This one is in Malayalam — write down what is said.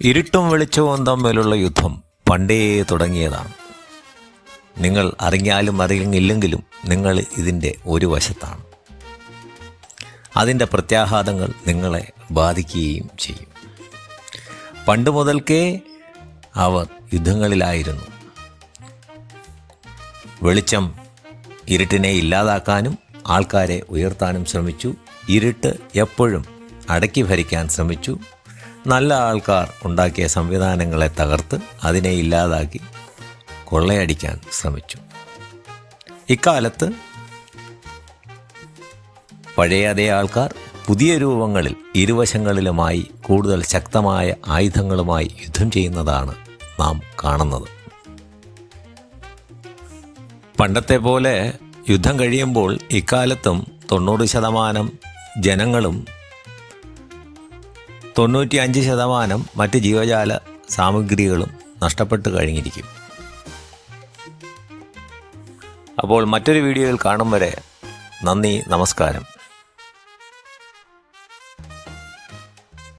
ഇരുട്ടും വെളിച്ചവും തമ്മിലുള്ള യുദ്ധം പണ്ടേ തുടങ്ങിയതാണ്. നിങ്ങൾ അറിഞ്ഞാലും അറിയില്ലെങ്കിലും നിങ്ങൾ ഇതിന്റെ ഒരു വശത്താണ്. അതിന്റെ പ്രത്യാഘാതങ്ങൾ നിങ്ങളെ ബാധിക്കുകയും ചെയ്യും. പണ്ട് മുതൽക്കേ അവർ യുദ്ധങ്ങളിലായിരുന്നു. വെളിച്ചം ഇരുട്ടിനെ ഇല്ലാതാക്കാനും ആൾക്കാരെ ഉയർത്താനും ശ്രമിച്ചു. ഇരുട്ട് എപ്പോഴും അടക്കി ഭരിക്കാൻ ശ്രമിച്ചു. നല്ല ആൾക്കാർ ഉണ്ടാക്കിയ സംവിധാനങ്ങളെ തകർത്ത് അതിനെ ഇല്ലാതാക്കി കൊള്ളയടിക്കാൻ ശ്രമിച്ചു. ഇക്കാലത്ത് പഴയ അതേ ആൾക്കാർ പുതിയ രൂപങ്ങളിൽ ഇരുവശങ്ങളിലുമായി കൂടുതൽ ശക്തമായ ആയുധങ്ങളുമായി യുദ്ധം ചെയ്യുന്നതാണ് നാം കാണുന്നത്. പണ്ടത്തെ പോലെ യുദ്ധം കഴിയുമ്പോൾ ഇക്കാലത്തും തൊണ്ണൂറ് ശതമാനം ജനങ്ങളും തൊണ്ണൂറ്റി അഞ്ച് ശതമാനം മറ്റ് ജീവജാല സാമഗ്രികളും നഷ്ടപ്പെട്ട് കഴിഞ്ഞിരിക്കും. അപ്പോൾ മറ്റൊരു വീഡിയോയിൽ കാണും വരെ നന്ദി നമസ്കാരം.